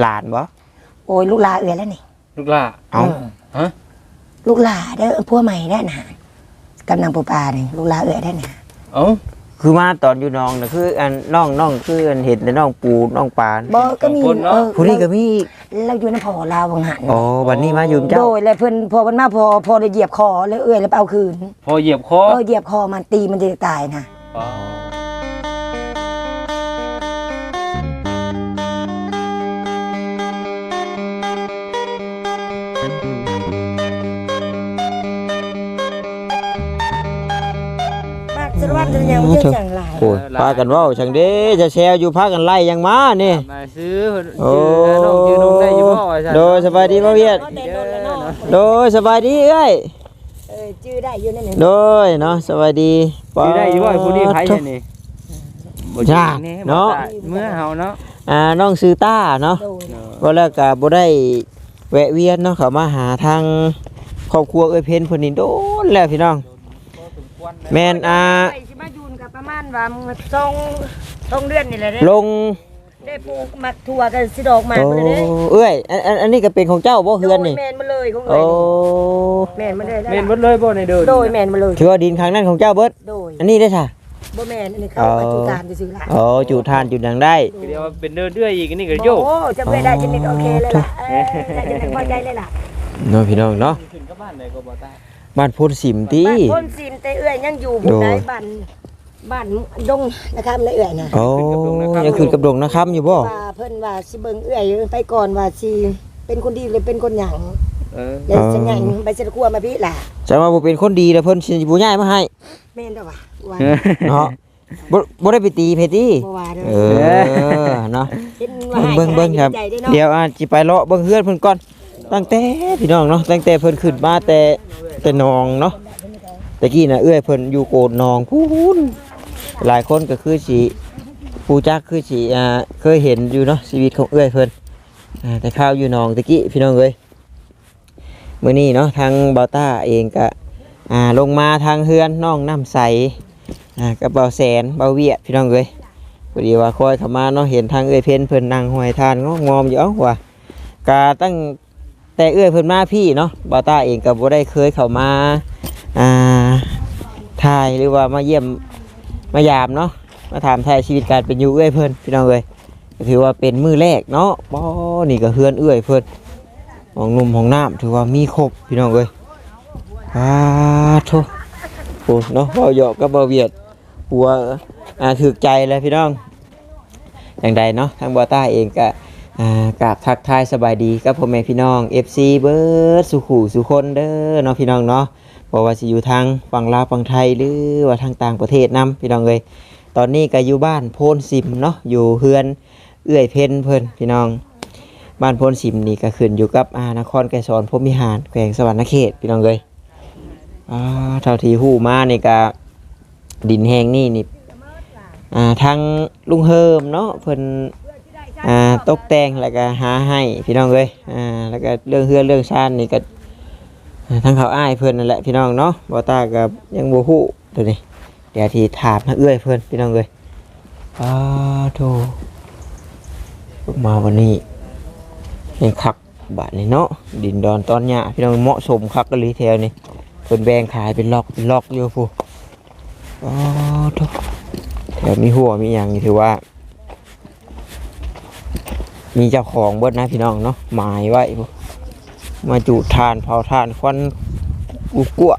หลานบ่โอ้ยลูกหลาเอื้อยแล้วนี่ ลูกหล่าเอ้าฮะลูกหลาเด้อพวกใหม่ได้น่ะกำนังปูปลานี่ลูกหลาเอื้อยได้น่ะเอ้าคือมาตอนอยู่น้องน่ะคืออันน้องน้องคืออันเห็นแต่น้องปูน้องปลาบ่ก็มีเออผู้นี้ก็มีอีกเราอยู่ในพ่อลาวบางหันอ๋อวันนี้มาอยู่กับโดเจ้ายแล้วเพิ่นพอมันมาพอพอได้เหยียบคอแล้วเอื้อยแล้วไปเอาคืนพอเหยียบคอเออเหยียบคอมันตีมันจะตายนะอ๋ อมากสรวัตรจะยังไม่ได้จังหลายโอ้ยพากันเว้าจังเด้จะแซวอยู่พากันไล่ยังมานี่มาซื้อโอ้น้องชื่อน้องได้อยู่บ่ว่าซั่นโดยสบายดีบ่เวียดแต่โดนแล้วเนาะโดยสบายดีเอ้ยเออชื่อได้อยู่นั่นโดยเนาะสบายดีชื่อได้อยู่บ่ผู้นี้ไผเนี่ยนี่บ่จ้าแน่เนาะบ่ได้เมื่อเฮาเนาะอ่าน้องซือต้าเนาะโดยก็แล้วก็บ่ได้แวะเวียนเนาะเขามาหาทางครอบครัวเอ้ยเพิ่นเพิ่นนี่โดนแล้วพี่น้อง แม่นอ่าไปสิมาอยู่กับประมาณว่าทรงทรงเดือนนี่แหละเด้ลงได้ปลูกมักถั่วกันสิดอกหมากโอ้มาเลยเด้เอ้ยอันอันอันนี้ก็เป็นของเจ้าบ่เฮือนนี่โดยแม่นมาเลยของโอ้เอ้ยแม่นมาเลยแม่นเบิดเลยบ่ในเดินโดยแม่นมาเลยถือว่าดินครั้งนั้นของเจ้าเบิดโดยอันนี้ได้ค่ะบ่แม่นอันนี้เขาไปจุตามซื่อๆล่ะโอ้จุทานจุดังได้ เดี๋ยวเป็นเดินเรื่อยอีกอันนี่ก็โยกโอ้จะไปได้จะนิดโอเคเลยล่ะเอ้ยได้จะนิดพอใจเลยล่ะเนาะพี่น้องเนาะ ขึ้นกับบ้านใดก็บ่ได้ บ้านโพนสิมติ บ้านพ้นซีมแต่เอื้อยยังอยู่ผู้ใดบ้านบ้านดงนะครับในเอื้อยน่ะโอ้ยังขึ้นกับดงนะครับอยู่บ่ว่าเพิ่นว่าสิเบิ่งเอื้อยไปก่อนว่าสิเป็นคนดีหรือเป็นคนหยังเออแล้วสิหยังไปสิครัวมาพี่ล่ะจะมาบ่เป็นคนดีแล้วเพิ่นสิบ่ย้ายมาให้แม่นเด้อว่ะว่าเนาะบ่บ่ได้ไปตีเพติบ่ว่าเด้อเออเนาะ เห็นว่าให้เบิ่งเบิ่งครับใจด้เนาะเดี๋ยวอาจสิไปเลาะเบิ่งเฮือนเพิ่นก่อน ตั้งแต่พี่น้องเนาะตั้งแต่เพิ่นขึ้นมาแต่แต่นองเนาะตะกี้นะเอื้อยเพิ่นอยู่โกดนองพูนหลายคนก็คือสิผู้จักคือสิอ่าเคยเห็นอยู่เนาะชีวิตของเอื้อยเพิ่นอ่าแต่ข้าวอยู่นองตะกี้พี่น้องเอ้ยมื้อนี้เนาะทางเบาต้าเองก็อ่าลงมาทางเฮือนน้องน้ำใสอ่ากับเบาแสนเบาเวียดพี่น้องเอ้ยพอดีว่าคอยเข้ามาเนาะเห็นทางเอื้อยเพิ่นเพิ่นนั่งห้อยทานงอกงอมอยู่เอ้าว่ากาตั้ง แต่เอื้อยเพิ่นมาพี่เนาะบ่าวตาเองก็บ่ได้เคยเข้ามาอ่าถ่ายหรือว่ามาเยี่ยมมายามเนาะมาถามถ่ายชีวิตการเป็นอยู่เอื้อยเพิ่นพี่น้องเอ้ยถือว่าเป็นมือแรกเนาะบ่นี่ก็เฮือนเอื้อยเพิ่นของหนุ่มของน้ำถือว่ามีครบพี่น้องเอ้ยอ่าโธ่โอ้เนาะเว้าหยอกกับบ่าวเวียดหัวอ่าถือใจเลยพี่น้องอย่างใดเนาะทางบัวต้เองก็ากราบทักทายสบายดีกับพ่อแม่พี่น้อง FC เบิร์ดสุขูสุคนเด้อเนาะพี่น้องเนาะบอกว่าสิอยู่ทางฝั่งลาวฝั่งไทยหรือว่าทางต่างประเทศนํพี่น้องเลยตอนนี้ก็อยู่บ้านโพนสิมเนาะอยู่เฮือนเอื้อยเพนเพิ่นพี่น้อง บ้านโพนสิมนี่ก็ขึ้นอยู่กับอานครไกรสอนพรมิหารแขวงสวรรณเขตพี่น้องเลยอ่าเท่าที่ฮู้มานี่ก็ดินแห้งนี่นี่อ่าทางลุงเฮิมเนาะเพิ่น อ่าตกแต่งแล้วก็หาให้พี่น้องเอ้ยอ่าแล้วก็เรื่องเฮือนเรื่องชาตินี่ก็อ่าทางเขาอ้ายเพิ่อนนั่นแหละพี่น้องเนาะบ่ตากับยังบ่ฮู้ตัวนี้เดี๋ยวทีถามาเอื้อยเพิ่อนพี่น้องเอ้ยอ้าโธมาวันนี้นี่คักบาดนี่เนาะดินดอนตอนหญ้าพี่น้องเหมาะสมคักกะลีแถวนี้เพิ่นแบงขายเป็นล็อกเป็นล็อกอยู่พู้อ้าโธ่แถวมีหัวมีอย่างนี่ถือว่า มีเจ้าของเบิดนะพี่น้องเนาะหมายไว้พวกมาจุทานเผาทานควันกุกัว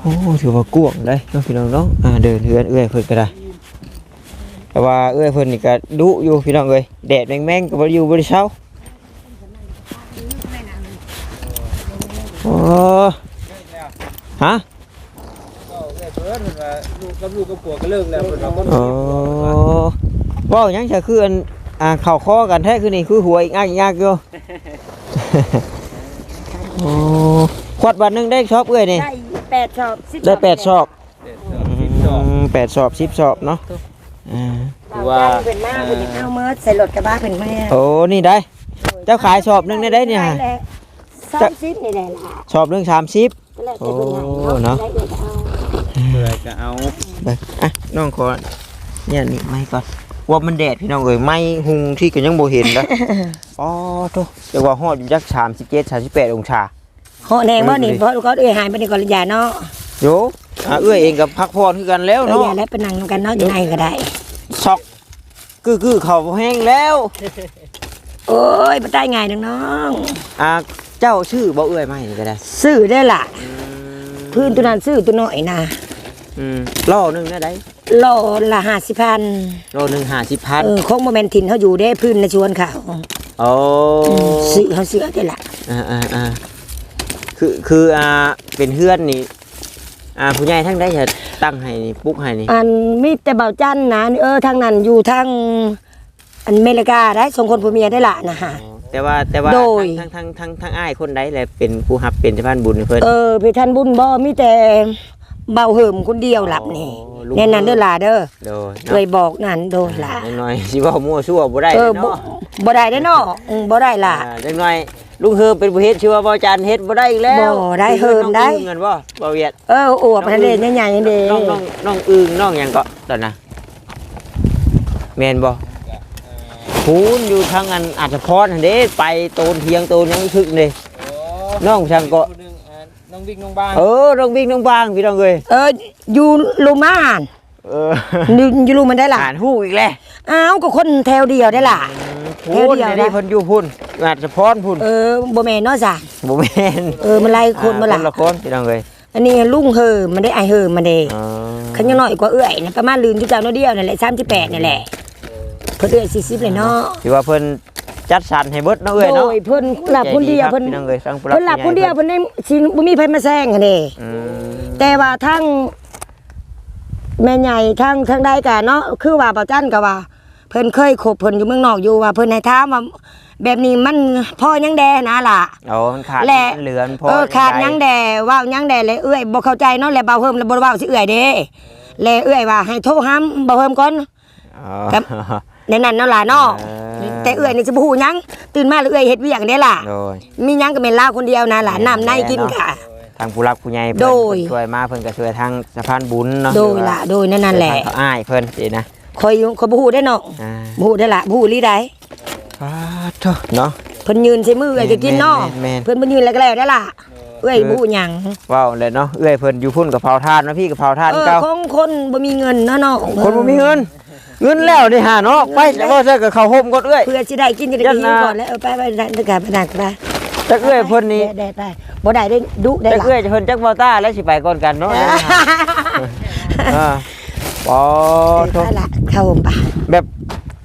โอ้ถือว่ากวงเลยเนาะพี่น้องเนาะอ่าเดินเฮือนเอื้อยเพิ่นก็ได้แต่ว่าเอื้อยเพิ่นนี่ก็ดุอยู่พี่น้องเอ้ยแดดแม่งๆก็บ่อยู่บ่ได้เช้าโอ้ฮะเพิ่นว่าลูกกับลูกกับผัวก็เลิกแล้วเพิ่นว่าค นโอ้เว้าหยังจะคืออันอ่าเข้าคอกันแท้คือนี่คือหัวอีกอักอีกอักอยู่โอ้ขวดบัตรหนึงได้ชอบเอ้ยนี่ได้แปดชอบสิบได้แปดชอบสิบดอกอืมแปดชอบสิบชอบเนาะอ่าถือว่าเพิ่นมาเพิ่นเอาเมิดใส่รถกระบะเพิ่นมาโอ้นี่ได้ เจ้าขายชอบหนึงได้ได้เนี่ย สามสิบนี่แหละล่ะชอบหนึงสามสิบ แล้วแต่เพิ่นให้โอ้เนาะ ได้เดี๋ยวจะเอาเมื่อยก็เอาไปอะน้องขอเนี่ยนี่ไม่ก่อน ว่ามันแดดพี่น้องเอ้ยไหม่หุงที่ก็ยังบ่เห็นนะ อ๋อโตแต่ว่าฮอดอยู่จัก37 38องศาเหาะแดงบ่นี่เพราะก็เอ้ยหายไปในก่อนอย่าเนาะโยอะเอื้อยเองกับพักผ่อนคือกันแล้วเอ้ยเนาะอย่าแล้วไปนั่งนำกันเนาะอยู่ในก็ได้ซอกคือคือเขาแห้งแล้ว โอ้ยบ่ได้ง่ายนังน้องอ่าเจ้าชื่อบ่เอื้อยไหมนี่ก็ได้ซื้อได้ล่ะ พื้นตัวนั้นซื้อตัวน้อยนะอืมล่อหนึงได้ได โลละ50,000โลหนึง50,000เออคงบ่แม่นถิ่นเขาอยู่ได้พื้นในชวนเขาโอ้ซื้อเขาซื้อได้ล่ะอ่าอ่าอ่าคือคืออ่าเป็นเฮือนนี่อ่าผู้ใหญ่ทั้งได้จะตั้งให้นี่ปลุกให้นี่อันมีแต่เบาจันนะเออทางนั้นอยู่ทางอันอเมริกาได้สองคนผัวเมียได้ละนะฮะแต่ว่าแต่ว่าโดยทั้งทั้งทั้งทั้งอ้ายคนใดแหละเป็นผู้รับเป็นสะพานบุญให้เพิ่นเออพี่ท่านบุญบ่มีแต่ เบาเหิมคนเดียวหลับนี่โอ้ลูก แน่นั้นเด้อล่ะเด้อโดยเคยบอกนั่นโดยล่ะเล็กน้อยสิเว่ามั่วซั่วบ่ได้เออบ่เนาะบ่ได้ได้อเนาะอืมบ่ได้ล่ะอ่าเล็กน้อยลุงเฮิมเป็นผู้เฮ็ดชื่อว่าบ่อาจารย์เฮ็ดบ่ได้อีกแล้วบ่ได้เฮิมได้ น้องอึ้งกันบ่บ่เวียดเอออวบนั่นเด้ใหญ่ๆเด้น้องน้องน้องอึ้งน้องหยังก็ตอนน่ะแม่นบ่พูนอยู่ทางอันอาจจะพรหั่นเด้ไปโตนเทียงโตนหยังทึกนี่โอ้น้องช่างก็ผู้ห นึงอ่าน้องวิ่งน้องบ้าง เออน้องวิ่งน้องบางพี่น้องเอ้ยเอออยู่ลูมานเอออยู่อยู่ลูมันได้ล่ะอ่านฮู้อีกแล้วอ้าวก็คนแถวเดียวได้ล่ะพูนเดี๋ยวๆนะนี่เพิ่นอยู่พุ่นอาจจะพรพุ่นเออบ่แม่นเนาะจ้ะบ่แม่นเออมันไล่คนมาอ่ล่ะละคนพี่น้องเอ้ยอันนี้ลุงเฮอมันได้ไอเฮอมันเด้อ๋อขันยังน้อยกว่าเอื้อยนะประมาณลืนจุดเจ้าน้อยเดียวนั่นแหละ38นี่แหละเพิ่นเอื้อย40เลยเนาะที่ว่าเพิ่น จัดสรรให้เบิดเนาะเอ้ยโดเนาะ ยเพิ่นหลับคนเดียวใจเพิ่นครับพี่น้องเอ้ยฟังผู้เพิ่นหลับคนเดียวผู้ใหญ่เพิ่นได้สิบ่มีไผมาแซงหั่นเด้อืมแต่ว่าทั้งแม่ใหญ่ทั้งทั้งใดกะเนาะคือว่าเป่าจันก็ว่า เพิ่นเคยคบเพิ่นอยู่เมืองนอกอยู่ว่าเพิ่นให้ถามว่าแบบนี้มันพ่อยังแดนะล่ะเอามันขาดและมันเหลือนพอเออขาดหยังแดว่าวหยังแดเลยเอื้อยบ่เข้าใจเนาะแล้วเบาเฮิมแล้วบ่เว้าสิเอื้อยเด้แล้วเอื้อยว่าให้โทรหาเบาเฮิมก่อน อ๋อครับ ในนั้นเนาะล่ะเนาะเออแต่เอื้อยนี่สิบ่ฮู้หยังตื่นมาแล้วเอื้อยเฮ็ดเวียกเด้ล่ะโดย มีหยังก็แม่นลาวคนเดียวนะล่ะน้ำในกินค่ะ ทางผู้รักผู้ใหญ่เพิ่นโดยช่วยมาเพิ่นก็ช่วยทางสะพานบุญเนาะโดยล่ะโดยนั่นนั่นแหละทางเขาอ้ายเพิ่นสินะคอยคอยบ่ฮู้ได้เนาะอ่าบ่ฮู้ได้ล่ะบ่ฮู้ลีได้อ่าโถ่เนาะ เพิ่นยืนใส่มือเอื้อยก็กินเนาะแม่นๆ เพิ่นบ่ยืนแล้วก็แล้วได้ล่ะเอื้อยบ่ฮู้หยังว้าวเลยเนาะเอ้ยเพิ่นอยู่พุ่นกับเผาทานนะพี่กับเผาทานเออเก่าของคนบ่มีเงินเนาะเนาะคนบ่มีเงิน เงินแล้วนี่หาเนาะไปแล้วว่าใส่กับข้าวห่มก่อนเอ้ยเพื่อสิได้กินจะได้ยักินนน่ะก่อนแล้วเออไปไปได้ได้กันไปนั่งไปจักเอ้ยเพิ่นนี่ได้ได้ได้บ่ได้ได้ดุได้จักล่ะเอ้ยเพิ่นจักเว้าต้าแล้วสิไปก่อนกันเนาะอ่าปอโทได้ละเข้าผมปะแบบ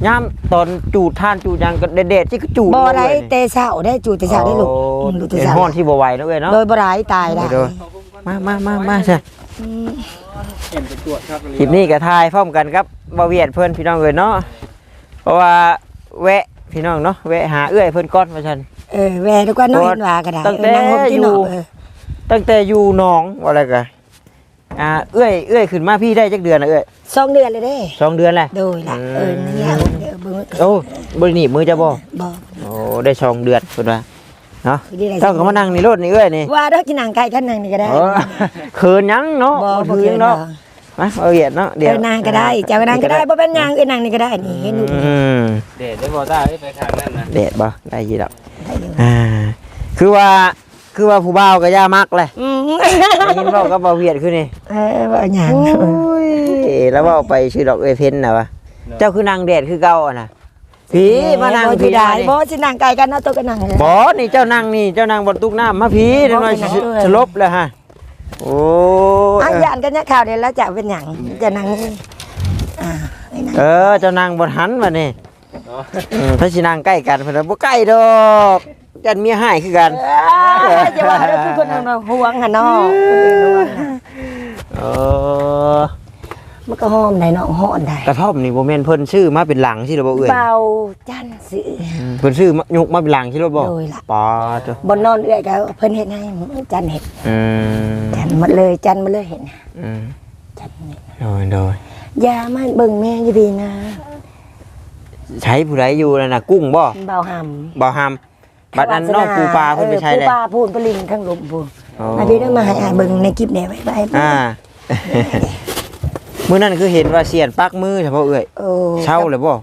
ย่ามตอนจูดทานจูดหยังก็เด็ดๆที่ก็จูดบ่ได้เลยเตะเช้าได้จูแต่เช้าได้ลูกอืมดูแต่เป็นเช้าห้อนที่บ่ไหวเนาะเอ้ยเนาะโดยบ่ได้ตายได้โดยมามามามาใช่ อืมเห็นไปตรวจครับคลิปนี้ก็ถ่ายพร้อมกันครับบ่เวียดเพิ่นพี่น้องเอ้ยเนาะเพราะว่าแวะพี่น้องเนาะแวะหาเอื้อยเพิ่นก่อนว่าซั่นเออแว่ทุกคนเนาะเห็นว่าก็ได้ตั้งแต่เออนั่งห่มที่เนาะอยู่เออตั้งแต่อยู่หนองว่าอะไรกันอ่าเอื้อยเอื้อยขึ้นมาพี่ได้จักเดือนนะเอื้อยสองเดือนเลยเด้สองเดือนแหละโดยล่ะเออนั่นแหละเดี๋ยวเบิ่งโอ้บริหนีบมือจะบ่บ่โอ้ได้สองเดือนคุณว่า เนาะดีได้เจ้าก็มานั่งในรถนี่เอื้อยนี่ว่าเด้อกินหนังไก่กันนั่งนี่ก็ได้เออเขินหยังเนาะบ่บ่บ่ถืเคอยเนาะเนาะมาเอาเหยียดเนาะเดี๋เดี๋ยยววนางก็ได้เจ้าก็นางก็ได้บ่เป็นหยังเอ้ยนางนี่ก็ได้นี่เห็นอยู่อืมเดดได้บ่ได้ไปทางนั้นนะเด็ดบ่ได้ยีดอกได้อยู่อ่าคือว่าคือว่าผู้บ่าวก็ย่ามักเลยอืมได้ยินเว้ากับบ่าวเวียดคือนี่เออบ่หยังโอ้ยแล้วเว้าไปชื่อดอกเอ้ยเพิ่นน่ะวะเจ้าคือนางแดดคือเก่าอะน่ะ พี่มานั่งบ่พี่ได้ได้บ่สินั่งไก่กันเนาะตัวก็นั่งเลยบอนี่เจ้านั่งนี่เจ้านั่งบนตู้น้ำมาพีเดี๋ยวหน่อยบ่สิเป็นหยังสลบเลยฮะโอ้อะยยานกันเนี่ยข่าวเดียวแล้วจะเป็นหยังจะนั่งนี่อ่าไอ้นั่งเออเจ้านั่งบนหันมานี่เนาะอืมถ้าสินั่งใกล้กันเพิ่นว่าบ่ใกล้ดอกจันเมียหายคือกันเอ้ยจะว่าเราคือคนเราห่วงหันเนาะคนอื่นห่วงน่ะเออ มันก็หอมได้เนาะหอมได้กระท่อมนี่บ่แม่นเพิ่นชื่อมาเป็นหลังสิล่ะบ่เอ้ยเบาจันสิอืมเพิ่นชื่อมายกมาเป็นหลังสิล่ะบ่โดยล่ะปาดเด้อบนนอนเอื้อยก็เพิ่นเฮ็ดให้จันเฮ็ดอืมจันหมดเลยจันหมดเลยเห็นน่ะอืมจันนี่โดยโดยอย่ามาเบิ่งแม่อยู่ดีนะ ใช้ผู้ใดอยู่นั่นน่ะกุ้งบ่เบาหำบ่หำบัดนั้นน้องปูปลาเพิ่นไปใช้ปูเลยปลาพูนปลาลิงทั้งลมพูนอ๋อมาพี่ได้มาให้อ่านเบิ่งในคลิปแหน่ไว้ไปอ่า มื้อนั้นคือเห็นว่าเสียนปักมือเฉพาะเอ้ยโอ้เช่าเลยบ่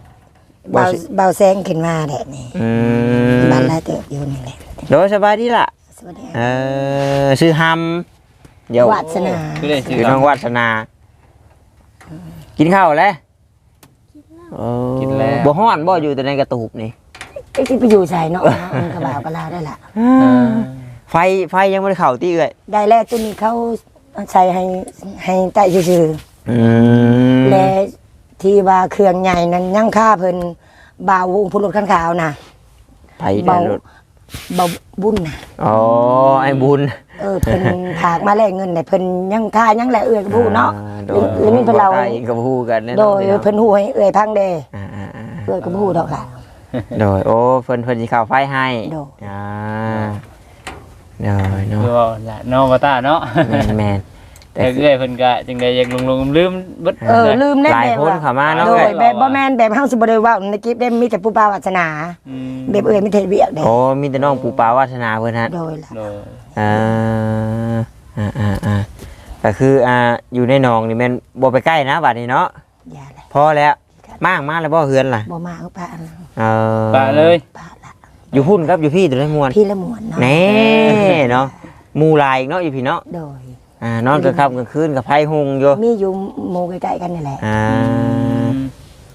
เบาเบาแซงขึ้นมาแดดนี่อืมบ้านลายเติบอยู่นี่แหละโดยสบายดีล่ะสวัสดีเออชื่อฮัมเดี๋ยววาสนาคือได้ชื่คืออน้องวาสนา กินข้าวแล้วเออกินแล้วบ่ฮ้อนบ่อยู่แต่ในกระตูบนี่ไอ้ที่ไปอยู่ใส่เนาะมันก็บ่าวก็ลาได้ละไฟไฟยังไม่ได้เข้าตีเลยได้แล้วตัวนี้เขาใส่ให้ให้ใต้ซื่อ อืมๆและที่ว่าเครื่องใหญ่นั้นยังค่าเพิ่นบ่าววงพุรถคันขาวน่ะไฟได้รถเบาบุญน่ะ อ๋อไอ้บุญ เออเพิ่น ผากมาแลกเงินเนี่ยเพิ่นยังค่ายังแหละเอื้อยกับผู้เนาะอ่หรือหรือมีเพิ่นเราบ่ได้กับผู้กันแน่นอนโดยเพิ่นฮู้ให้เอื้อยพังเด้อ่าอ่าอ่าเอื้อยกับผู้ดอกค่ะ โดยโอ้เพิ่นเพิ่นสิเข้าไฟให้โดย อ่าโดยเนาะคือว่าละเนาะบ่ตาเนาะ แม่นแม่น แต่เอ้อยเพิ่นก็จังได๋อยากลงๆลืมเบิดเออลืมได้หลายแบบคนว่าเข้ามาเนาะโดเอ้ยยแบบบ่แม่นแบบเฮาสิบ่ได้เว้าในคลิปได้มีแต่ผู้ปาวาสนาอืมแบบเอื้อยมีแต่เวียกเด้โอ้มีแต่น้องปูปลาวาสนาเพิ่นฮะโดยล่ะโดยอ่าอ่าอ่าอ่าก็คืออ่าอยู่ในหนองนี่แม่นบ่ไปใกล้นะบัดนี้เนาะอย่าเลยพอแล้วมากมาแล้วบ่เฮือนล่ะบ่มาเอาปลาอันเออปะเลยปลาละอยู่พุ่นครับอยู่พี่ตัวได้มวนพี่ละมวนเนาะแน่เนาะหมู่หลายอีกเนาะอยู่พี่เนาะโดย อ่านอนกลางค่ำกลางคืนกับไผฮุงอยู่มีอยู่หมู่ใกล้ๆกันนี่แหละอ่า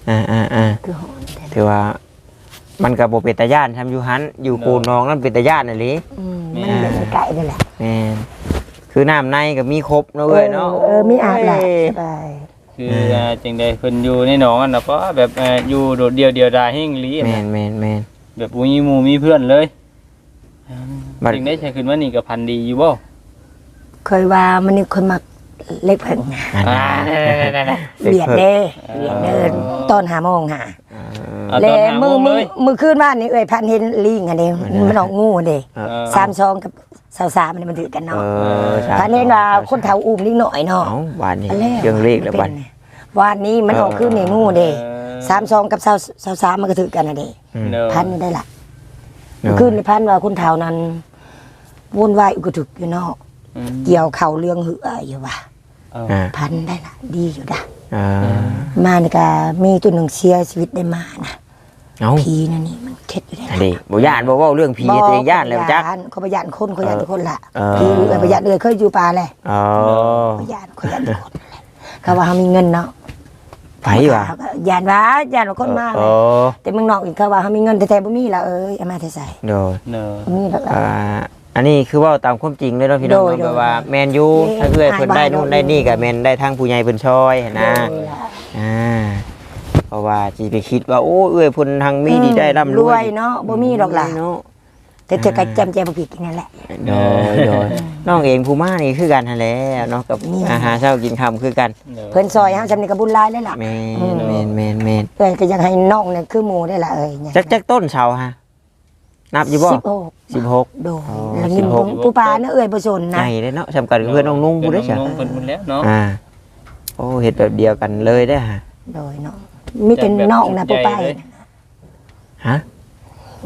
อ่าอ่าอ่าคือหอนแต่ถือว่า มันก็บ่เป็นตาย่านทำอยู่หันอยู่โกนน้องนั่นเป็นตาย่านน่ะลิอืมมันอยู่ใกล้ๆนี่แหละแม่นคือน้ำในก็มีครบเนาะเว้ยเนาะเออมีอาบแหละโยสบายคืออ่าจังได๋เพิ่นอยู่ในหนองอันน่ะเพราะว่าแบบเอ่ออยู่โดดเดี่ยวเดียวดายแห่งอีหลีอะแม่นะนแม่นแม่น แบบบ่มีหมู่มีเพื่อนเลยบัดจังได้ใช้ขึ้นว่านี่ก็พันดีอยู่บ่ เคยว่ามันนี่คนมักเล็กเพิ่งนะอ่านั่นๆๆเบียดเด้เบียดเดินตอนหาโมงหาๆเอาแลตอนหาโมมืองมืเลอยมือขึ้นบ้านนี่เอ้ยพันเห็นลิงอันนี้มันออกงูอันเด้เออสามซองกับสาวสามมันมันถือกันเอเนาะอสามพันเห็นว่าคนเฒ่าอุ้มนิดหน่อยเนาะเอ้าบานนี้อันแรกเครื่องเลขแล้วบัดเป็นวานนี้มันออกขึ้นในงูเด้เออสามซองกับสาวสาวสามมันก็ถือกันอันเด้อืมเนอะพันนี่ได้ละเนอะขึ้นในพันว่าคนเฒ่านั้นวุ่นวายอุกถึกอยู่เนาะอืม เกี่ยวเข่าเรื่องเหืออยู่ว่ะเอาอ่าพันได้ละดีอยู่นะอ่ามานี่ก็มีตัวหนึ่งเสียชีวิตได้มานะเอ้าผีนั่นนี่มันเข็ดอยู่ได้อันนี้บ่ย่านบ่เว้าเรื่องผีตัวเองย่านแล้วจักเขาประหยัดคนเขาประหยัดคนละเออผีเออประหยัดเลยเคยอยู่ป่าเลยอ๋อประหยัดเขาประหยัดคนนั่นแหละเขาว่าเขามีเงินเนาะไผว่ะเขาก็ยานว่าญาติว่าคนมากเอเลยอแต่เมืองนอกอีกเขาว่าเขามีเงินแต่แต่บ่มีละเอ้ยเอามาแต่ใส่โดยเนอะบ่มีหรอกอ่า อันนี้คือเว่าตามความจริงเลยเนาะพี่น้องโดยเนาะโดยแบบว่าแมนยูเอ๊ะถ้าเอื้อยเพิ่นได้หายบ้านนู่นโดยได้นี่ก็แมนได้ทางผู้ใหญ่เพิ่นช่วยนะโดยละอ่าเพราะว่าสิไปคิดว่าโอ้เอื้อยเพิ่นทางมีดีได้ร่ำรรววยยเนาะบ่มีหรอกล่ะ เนาะแต่เธอก็จำใจบ่ผิดนั่นแหละ โดยโดยน้องเองผู้มานี่คือกันหั่นแหละเนาะกับนี่ อาหารเช้ากินค่ำคือกันเนอะเพิ่นซอยเฮาจำนี่ก็บุญหลายแล้วล่ะแม่อืมนแม่นแม่นแม่นเอ้ยก็ยังให้น้องเนี่ยคือหมู่ได้ละเอ้ยเนี่ยจักจักต้นเสาฮะ นับอยู่บ่สิบหก16โดยอ๋อแล้วนี่สิบหก ปูปลาเนื้อเอ้ยบ่สนใหนะญ่เลยเนาะสำคัญกับเพื่อนน้องนุ่งผู้ได้จ้ะน้องๆเพิ่นหมดแล้วเนาะ อ่า โอ้เฮ็ดแบบเดียวกันเลยได้อฮะ โดยเนาะมีแต่น้องนะปูป้าใหญ่เลย ฮะ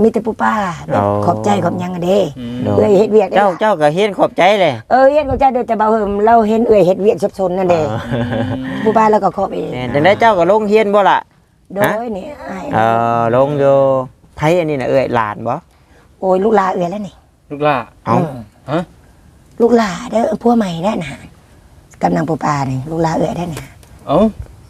มีแต่ปูป้าแบบอ๋อ ขอบใจขอบหยังอะเด้อืมโด เอ้ยเฮ็ดเวียกได้เจ้าล่ะเจ้าก็เฮ็ดขอบใจเลยเออเฮ็ดขอบใจเด้อแต่บ่าเฮิมเราเห็นเอ้ยเฮ็ดเวียกสนๆนั่นเด้ปูป้าแล้วก็ขอบเองแม่นจังได้เจ้าก็ลงเฮียนบ่ล่ะ โดยนี่อ้ายเออลงอยู่ไผอันนี้น่ะเอ้ยหลานบ่ โอ้ยลูกหลาเอ้ยแล้วนี่ลูกหล่าเอ้าฮะลูกหลาเด้อผัวใหม่ได้นะกำลังปูป้านี่ลูกหลาเอ้ยได้นะเอ้า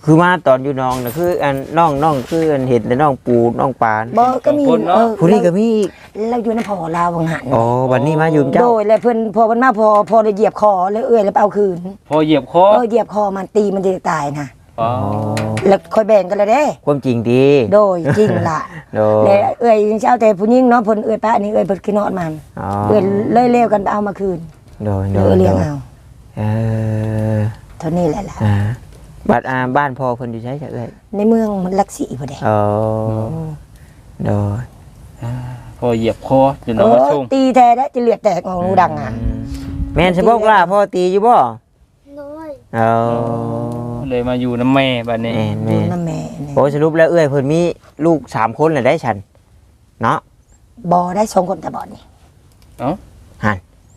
คือมาตอนอยู่น้องน่ะคืออันน้องน้องคืออันเห็นแต่น้องปูน้องปานบ่ก็มีสองคนเนาะเออผู้นี้ก็มีอีกเราอยู่ในพ่อลาวบางหันอ๋อวันนี้มาอยู่กับโดเจ้ายแล้วเพิ่นพอมันมาพอพอได้เหยียบคอแล้วเอ้ยแล้วไปเอาคืนพอเหยียบคอเออเหยียบคอมันตีมันจะตายนะ อ๋อ แล้วค่อยแบ่งกันเลยเด้ ความจริงดี โดยจริงล่ะโดย แล้วเอ้ยเช้าแต่ผู้หญิงเนาะเพิ่นเอ้ยป้านี่เอ้ยเพิ่นขี้นอดมันอ๋อเอ้ยเลยเลวกันไปเอามาคืนโดยเอโดอยเลี้ยงโดยเอาเออเท่านี้แหละล่ะอ่าบัดอ่าบ้านพ่อเพิ่นอยู่ใช้จ้ะเอ้ยในเมืองมันลักษีบ่ได้อ๋อโดยพอเหยียบคอจนเอน้องมาอชงตีแท้ได้จะเลือดแตกออกหูดังอะ แม่นสิบอกล่ะพ่อตีอยู่บ่ น้อยอ๋อเลยมาอยู่น้ำแม่บัดนี้แม่นดูแม่นน้ำแม่นี่โอ้สรุปแล้วเอ้ยเพิ่นมีลูกสามคนเลยได้ฉันเนาะบ่ได้สองคนแต่บ่นี่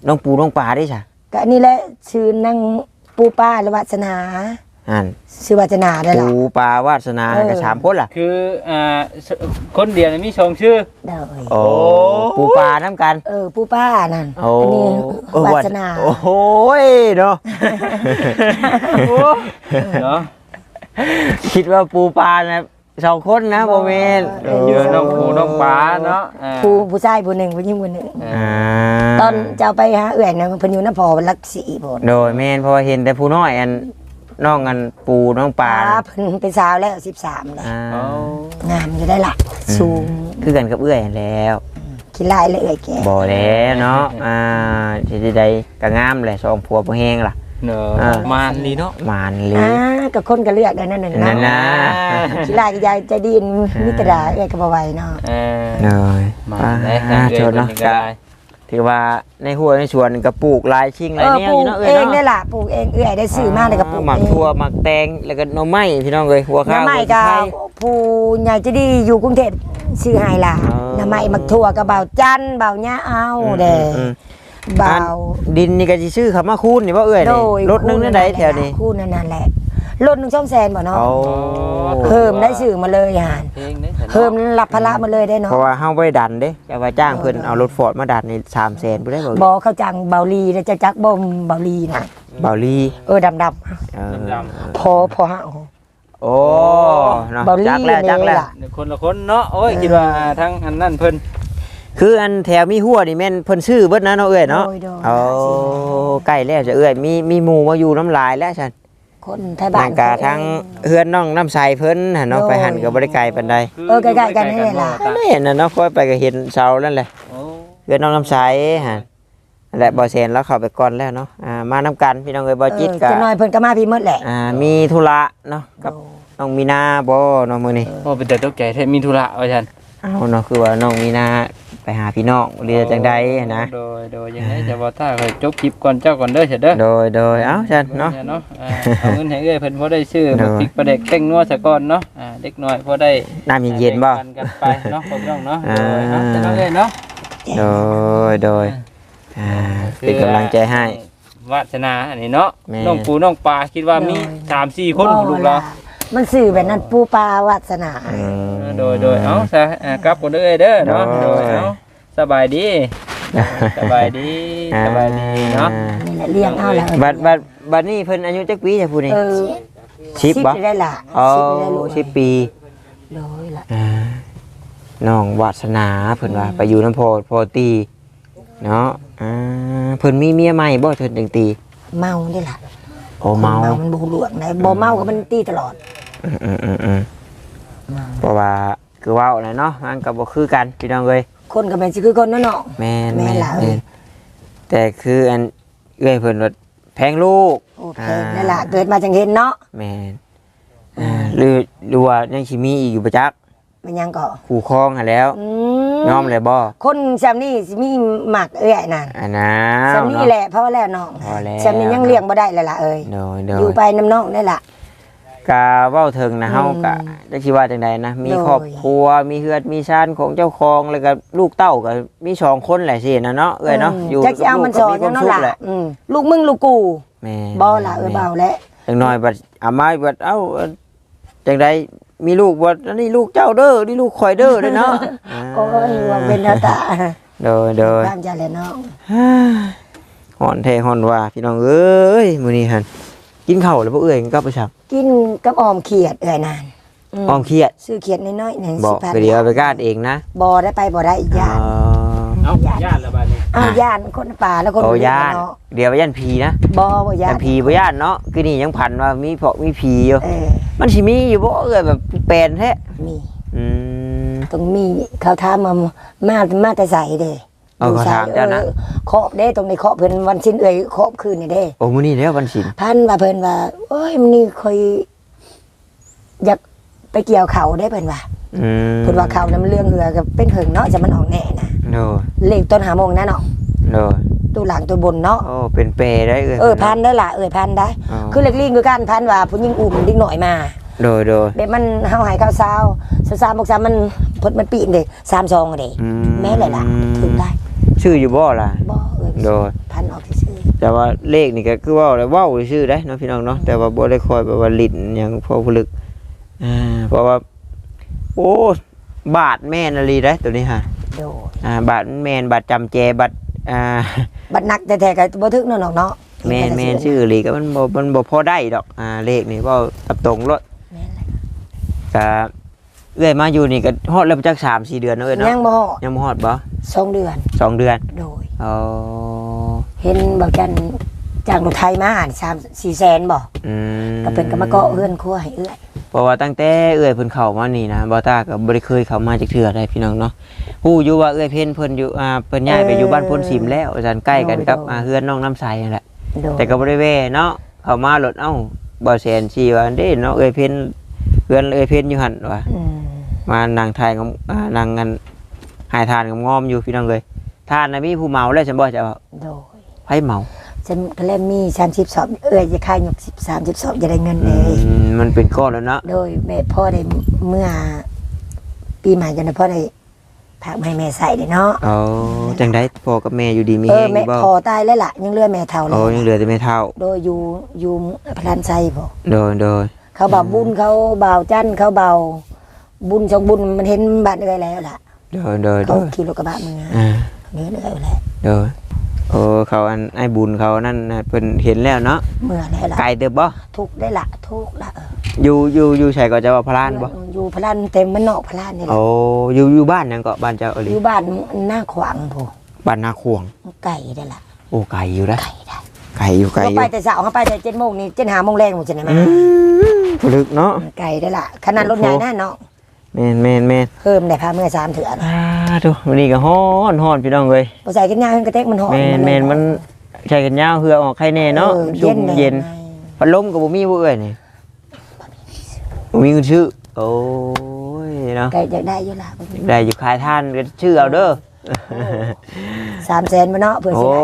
น้องปูน้องปลาได้ฉันก็อันนี้แหละชื่อนางปูป้าหรือวาสนา ออันชื่อวาจนาได้ล่ะ ปูปลาวาสนาเออ กับสามคนล่ะคืออ่าคนเดียวนี่มีสองชื่อ เด้อโอ้ปูปลาน้ำกันเออผู้ป้านั่นโอ้อันนี้เออวาสนาโอ้โหยเนาะ เนาะ คิดว่าปูปลานะสองคนนะโมเมนเออเยอะน้องปูน้องปลาเนาะอ่าผู้ผู้ชายผู้หนึ่งผู้หญิงผู้หนึ่งอ่าตอนจะเอาไปหาเอื่อยนะเพิ่นอยู่น้ำพอวันลักสีโพดโดยแมนเพอเห็นแต่ผู้น้อยอัน น้องกันปูน้องปลาป้าเพิ่นเป็นสาวแล้ว13แล้วอ่า เอางามอยู่ได้ล่ะสูงคือกันกับเอื้อยนั่นแล้วขี้ลายเลยเอื่อยแกบ่แล้วเนาะอ่าสิได้ก็งามแหละสองผัวบ่แฮงล่ะ เนาะอ่า มาลีเนาะมานเลอ่ายก็คนก็เลือกได้นั่นน่ะนั่นเนาะนะขี้ลายก็ยายใจดีมีกระดาษเอื่อยก็บ่ไหวเนาะเออเลยมาอ่าได้อ่าเอ้ยโชดเนาะคนนี้ก็ก็ได้ ถือว่าในหัวในสวนก็ปลูกหลายชิงหเอลายอแนวปลูอกยู่เนาะเอ้เอยงเนาะได้ล่ะปลูกเองเอื่อยได้ซื้อมาแล้วก็ปลูกหมักเองทั่วหมักแตงแล้วก็หน่อไม้พี่น้องเอ้ยหัวข้าวน้ำใหม่หัวก็ไข่ผู้ใหญ่จะดีอยู่กรุงเทพซื้อให้ล่ะอ๋อ น้ำใหม่มักทั่วกับเบาจันเบาหญ้าเอาเด้อืม เบาอัน ดินนี่ก็สิซื้อเขามาคูนนี่บ่เอ้ยโดนี่ยรถนึงนั่นใดแถวนี้คู่นั่นนั่นแหละ รถหนึงช่องแซนบ่เนาะเอาเพิ่มได้สื่อมาเลยหานเพลงได้แต่นาะเพิ่มรับภาระมาเลยได้เนาะเพราะว่าเฮาบ่ได้ดันเด้แต่ว่าจ้างเพิ่นเอารถฟอร์ดมาดันนี่300,000บ่ได้บ่บอเขาจังเบาลีแล้วจะจักบ่มเบาลีนะเบาลีเออดำดเออำพอพอฮะ โอ้เนาะเบาลีจักแล้วจักแล้ว นี่ล่ะเดี๋ยวคนละคนเนาะโอ้ยคิดว่าทั้งอันนั่นเพิ่นคืออันแถวมีหัวนี่แม่นเพิ่นซื้อเบิดนะเนาะเอ้ยเนาะโดยโดย เอาใกล้แล้วจะเอ้ยมีมีหมู่มาอยู่น้ำลายแล้วฉัน คนไทยบ้านั่นนกะทั้งเฮือนน้องน้ำใสเพิ่นหั่นเนาะโดยไปหันก็บ่ได้ไกลปานใดเออใกล้ๆกันนี่แหละล่ะได้เห็นน่ะเนาะค่อยไปก็เห็นเสานั่นแหละโอ้เฮือนน้องน้ำใสหั่นนั่นแหละบ่แซนแล้วเข้าไปก่อนแล้วเนาะอ่ามานํกันพี่น้องเอ้ยบ่จิตเออก็จะน้อยเพิ่นก็มาพี่หมดแหละอ่ามีธุระเนาะกับน้องมีนาบ่เนาะมื้อนี้โอ้เป็นแต่ตกใจแท้มีธุระว่าซั่นเอาเนาะคือว่าน้องมีนา ไปหาพี่น้องเรียจังใดนะโดยโดยยังไงจะบ่ถ้าเคยจบคลิปก่อนเจ้าก่อนเด้อเสร็จเด้อโดยโดยเอ้าฉันเนาะเนาะอ่าเอาเงินให้เอ้ยเพิ่นพอได้ซื้อโดมายพริกปลาเด็กแป้งนัวซะก่อนเนาะอ่าเด็กน้อยพอได้น้ำเย็นๆบ่แงปักันไปเนาะพ่อพี่น้องเนาะอ่าโดยเอาจะน้องเอ้ยเนาะโดยโดยอ่าเป็นกำลังใจให้วาสนาอันนี้เนาะแม่น้องปูน้องปลาคิดว่ามีสามสี่คนลูกเรามันสื่อแบบนั้นปูปลาวาสนาอืมเออโดยโดยเอาซะอ่ากลับก่อนเด้อเอ้ยเด้อเนาะโดโดยยเอา สบายดี สบายดีสบายดีเนาะนี่แหละเลี้ยงเอาแล้วบัดบัดบัดนี้เพิ่นอายุจักปีจ้ะผู้นี้เออสิบบ่ได้ล่ะอ๋อสิบได้ลูกสิบปีโดยล่ะอ่าน้องวาสนาเพิ่นว่าไปอยู่น้ำโพโพตีเนาะอ่าเพิ่นมีเมียใหม่บ่เพิ่นจึงตีเมาได้ล่ะโอ้เมาคนมันบูหลวงนะบ่เมาก็มันตีตลอดอืมอืมอืมอืมเพราะว่าคือเว้าน่ะเนาะมันก็บ่คือกันพี่น้องเอ้ย คนก็เป็นสิคือคนนั่นเนาะ แม่นแม่แม่นนล่ะแม่นแต่คืออันเอ้อยเพิ่นว่าแพงลูกโอเคนั่นล่ะเกิดมาจังเห็นเนาะแม่นอ่าหรือหรือว่ายังสิมีอีกอยู่ประจักษ์มันยังก็ขู่ครองหั้นแล้วอืยอมเลยบ่คนซำนี้สิมีหมักเอ้อยนั่นอันนั้นซำนี้แหละเพราะแล้วน้องพอแล้วซำนี้ยังเลี้ยงบ่ได้เลยล่ะเอ้ยโดยโดอยู่ยไปน้ำน้องได้ล่ะ กาเว้าถึงนะเฮาอืมกะได้คิดว่าจังใดนะ มีโดยครอบครัว มีเฮือนมีชานของเจ้าของแล้วก็ลูกเต้าก็มีสองคนแหละสินะเนาะเอ้ยเนาะอยู่จักสิเอามันสอนกัจับงลูกก็มีความสุขแหเนาะล่ะละอืมลูกมึงลูกกูแม่บ่ล่ะเอ้ยเบาแล้วจังน้อยบัดเอามาบัดเอ้าเอ้าจังใดมีลูกบ่อันนี้ลูกเจ้าเด้อนี่ลูกข่อยเด้อเด้อเนาะโอ้ยว่าเป็นแนวตาโดยโดยบ้านจะแล้วน้องหอนแท้หอนว่าพี่น้องเอ้ยมื้อนี้หั่น กินข้าวแล้วบ่เอ้ยกินกับประชักกินกับออมเขียดเอ้ยนานอ้อมเครียดซื้อเขียดน้อยๆหนึ่งบสิอกพันไปเดี๋ยวเอาไปกาดเองนะบ่ได้ไปบ่ได้อีกย่านอ๋อเอาญาติแล้วบัดนี้อ้าวย่านคนป่าแล้วคนโอ้บ่รู้ย่านเนาะเดี๋ยวไปย่านผีนะบ่บ่ย่าย่านนผีบ่ย่านเนาะคือนี่ยังพันว่ามีเพาะมีผีอยู่เออมันสิมีอยู่บ่เอ้ยแบบแปลนแท้มีอืมต้องมีเขาถามมามามาแต่ใส่เด้ เอาเขาถามเจ้านะออเคาะเด้ตรงในเคาะเพิ่นวันสิ้นเอ้ยเคาะคืนนี่เด้โอ้มื้อนี้แล้ววันศิลพันว่าเพิ่นว่าโอ้ยมันนี่ค่อยอยากไปเกี่ยวเขาได้เพิ่นว่าอืมเพิ่นว่าเขาน้ำเรื่องเหือก็เป็นเหิงเนาะจะมันออกแน่นะโดเลขต้นหาโมงนั่นเนาะโดตัวหลังตัวบนเนาะโอ้เป็นเปรได้เอ้ยเออพันได้ละเออพันได้ อ๋อคือเล็กลิงคือการพันว่าผู้หญิงอุ้มดิ้งหน่อยมาโดยโดยแบบมันเฮาใหายข้าวเช้าสามบอกสามมันพดมันปีนเด้สามซองเด้ อืแม่เลยล่ะถึงได้ ชื่ออยู่บ่ล่ะ บ่เออโดย พันออกที่ชื่อแต่ว่าเลขนี่ก็คือเว่าแล้วเว้าชื่อได้เนาะพี่น้องเนาะแต่ว่าบ่ได้คอยแบบว่าลิ้นหยังพอผลึกอ่าเพราะว่า โอ้บาทแม่นอลีได้ตัวนี้ฮะโดยอ่าบาทแม่นบาทจำแจบัตรอ่า บัดนักแต่แท้ๆก็บ่ถึกเนาะน้องเนาะแม่นแม่นชื่ออลีก็มันบ่มันบ่พอได้ดอกอ่าเลขนี่เว้ากับตรงรถแม่นแหละก็ เอื้อยมาอยู่นี่ก็ฮอดแล้วจัก3-4เดือนเนาะเอ้ยเนาะยังบ่ฮอดยังบ่ฮอดบ่สองเดือนสองเดือนโดยอ๋อเห็นบ่จันจากรถไทยมาสามสี่แสนบ่อืมก็เป็นก็มาเกาะเฮือนครัวให้เอื้อยเพราะว่าตั้งแต่เอื้อยเพิ่นเข้ามานี่นะบ่ตาก็บ่ได้เคยเข้ามาจักเทื่อได้พี่น้องเนาะฮู้อยู่ว่าเอื้อยเพิ่นเพิ่นอยู่อ่าเพิ่นย้ายไปอยู่บ้านพ้นสิมแล้วอาจารย์ใกล้กันกับอ่าเฮือนน้องน้ำใสนั่นแหละโดยแต่ก็บ่ได้แว่เนาะเข้ามารถเอ้าบ่แสนสิว่าเด้เนาะเอื้อยเพิ่น เฮือนเอื้อยเพิ่นอยู่หั่นว่าอืมมานั่งถ่ายกับอ่านั่งกันหายทานกับงอมอยู่พี่น้องเลยทานน่ะมีผู้เมาแล้วฉันบ่จะว่าโดยไผเมาฉันก็เล่มมี30สอบเอื้อยจะค่ายยก10 30สอบจะได้เงินอืเลยมมันเป็นก้อนแล้วเนาะโดยแม่พ่อได้เมื่อ ปีใหม่จันทร์พ่อได้พากมาให้แม่ใส่เด้เนาะเอาจังได๋พ่อกับแม่อยู่ดีมีเอแฮองอแม่ยู่บ่พอตายแล้วล่ะยังเหลือแม่เฒ่าเลโอ้ยยังเหลือแต่แม่เฒ่าโดยอยู่อยู่พลันไซบ่โดยโดย เขาบ่าวบุญเขาบ่าวจันทร์เขาเบาบุญสองบุญมันเห็นบ้านเอื้อยแล้วล่ะโดยโดยโดเขายขี่รถกระบะมึงอะอ่าเนื้อเอื้อยแหละโดยโอ้เขาอันไอ้บุญเขานั่นน่ะเพิ่นเห็นแล้วเนาะเมื่อแล้วล่ะไกลเด้อบ่ทุกข์ได้ละทุกข์ละเอออยู่อยู่อยู่ไสก็จะว่าพลานบ่อยู่พลันเต็มมันนอกพลันนี่แหละโอ้อยู่อยู่บ้านหยังก็บ้านเจ้าเออลียู่บ้านหน้าขวางพอบ้านนาขวงไก่ได้ละโอ้ไกลอยู่นะไก่ได้ ไกลอยู่ไกลอเขายู่ไปแต่เช้าเขาไปแต่เจ็ดโมงนี่เจ็ดหาโมงแรงหมดจะไหนมาอืมผลึกเนาะ ไก่ได้ละขนาดรถใหญ่นะเนาะแม่นแม่นแม่นเพิ่มได้พาเมื่อสามเถื่อนอ่าดูวันนี้ก็ฮ้อนฮ้อนพี่น้องเอ้ยพอใส่กันยางกระเตกมันหอมแม่นแม่นมันใช้กันยาวเหือออกใครแน่เนาะออชุ่มได้เย็น พัดลมก็บ่มีบ่เอ้ยนี่บ่มีเงินซื้อโอ้ยเนาะไก่อยากได้อยู่ละได้อยู่ขายท่านก็ชื่อเอาเด้อ สามแสนมาเนาะเพื่อโอ้สิได้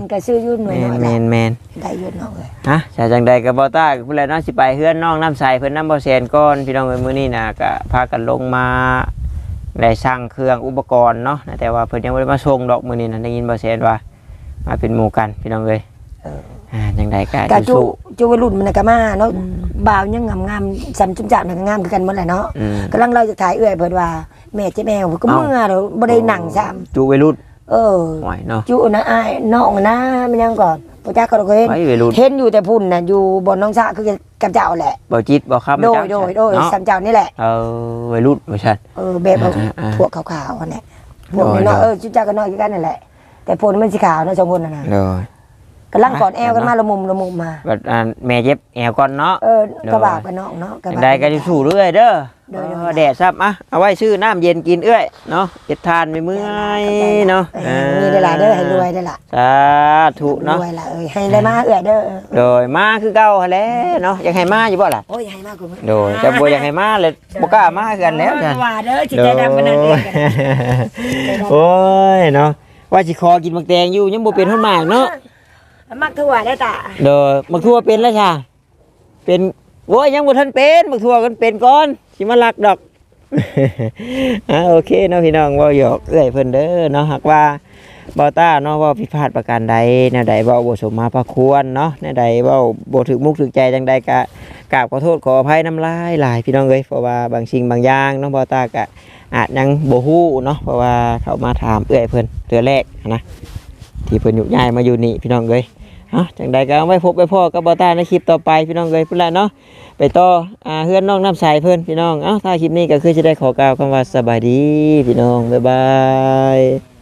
มันก็ซื้ออยุ่นหน่แมอยนๆแมละนแมนได้อยุ่นเนาะเลยฮะจากจังใดกับบ่ต้ากับผู้ใดเนาะสิไปเฮือนน้องน้ำใสเพิ่นน้ำบ่แสนก้อนพี่น้องเอ้ยมื้อนี้น่ะก็พากันลงมาได้สร้างเครื่องอุปกรณ์เนาะแต่ว่าเพิ่นยังบ่ได้มาส่งดอกมื้อนี้น่ะได้ยินบ่แสนว่ามาเป็นหมู่กันพี่น้องเอ้ยเออ อ่าจังใดก็กะจุสู้ จุวัยรุ่นมันนะก็มาเนาะบ่าวยังงามๆซ้ำจุ๊บจักนั่นก็งามคือกันหมดแหละเนาะอืมกำลังเราจะถ่ายเอื้อยเพิ่นว่าแม่เจ๊แม่ก็เอ้าเมื่อเราบ่ได้หนังซ้จุวัยรุ่นำเออ หวยเนาะ จุนะอ้ายน้องนะมันยังก่อนพ่อจ้าก็เคยเห็นไว้วัยรุ่น เห็นอยู่แต่พุ่นน่ะอยู่บนน้องสะคือกับเจ้าแหละ บ่จิตบ่ครับโดยจ้าโดยโดยเนาะสามเจ้านี่แหละเออวัยรุ่นบ่ซั่น เออแบบเอาอ่าอ่าพวกขาวๆอันนี้พวกโดยน้อยๆโดยเออจุ๊จ้าก็น้อยคือกันนั่นแหละ แต่พุ่นมันสีขาวเนาะสองคนน่ะนะโดย กำลังกอดแอวกันมาละมุมละมุมมาบัดอ่าแม่เจ็บแอวก่อนเนาะเออกระบาดกับน้องเนาะกระจังบาใดก็สิสู้เรื่อยเด้อโดยโดยเออแดดซับอะเอาไว้ซื้อน้ำเย็นกินเอ้อยเนาะเฮ็ดทานไม่เมื่อยเนาะเออมีได้หลายเด้อให้รวยได้อล่ะสาธุเนาะรวยล่ะเอ้ยให้ได้มาเอื้อยเด้อโดยมาคือเก่าหั่นแหละเนาะอยากให้มาอยู่บ่ล่ะโอ้ยให้มากกว่ามึงโดยจะบ่อยากให้มาเลยบ่กล้ามาคือกันแล้วจ้ะว่าเด้อจิตใจดำปานนั้นเองกันโอ้ยเนาะว่าสิขอกินบักแตงอยู่ยังบ่เป็นฮอดมากเนาะ มักถั่วได้ตาโดยบักทั่วเป็นแล้วจ้ะเป็นโอ้ยยังบ่ทันเป็นบักทั่วกันเป็นก่อนสิมาลักดอกอ่าโอเคเนาะพี่น้องเว่าหยอกเอื้อยเพิ่นเด้อเนาะหากว่าบ่ต้าเนาะว่าผิดพลาดประการใดแนวใดเว้าบ่สมมาพระควรเนาะแนวใดเว้าบ่ถึกมุกถึกใจจังใดก็กราบขอโทษขออภัยน้ำลายหลายพี่น้องเอ้ยเพราะว่าบางสิ่งบางอย่างเนาะบ่ต้าก็อาจยังบ่ฮู้เนาะเพราะว่าเขามาถามเอื้อยเพิ่นเทื่อแรกนะที่เพิ่นอยู่ย้ายมาอยู่นี่พี่น้องเอ้ย อ้าจังใดก็ไว้พบไว้พ่อกับบอต้าในคลิปต่อไปพี่น้องเอ้ยพุ่นละเนาะไปต่ออ่าเฮือนน้องน้ำใสเพื่อนพี่น้องเอ้าถ้าคลิปนี้ก็คือจะได้ขอกล่าวคำว่าสบายดี พี่น้องบ๊ายบาย